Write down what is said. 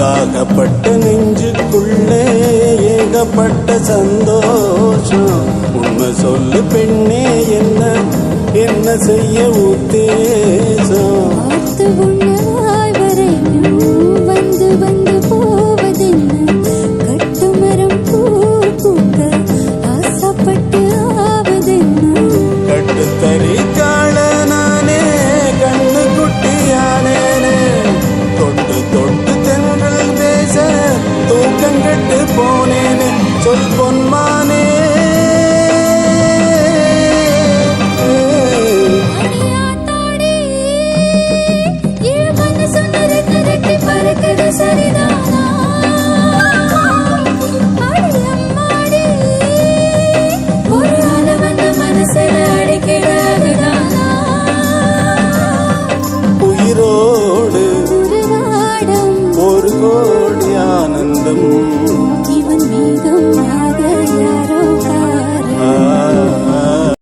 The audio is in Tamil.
தாகப்பட்ட நெஞ்சுக்குள்ளே ஏகப்பட்ட சந்தோஷம். உண்மை சொல்லு பெண்ணே என்ன என்ன செய்ய ஊத்தே?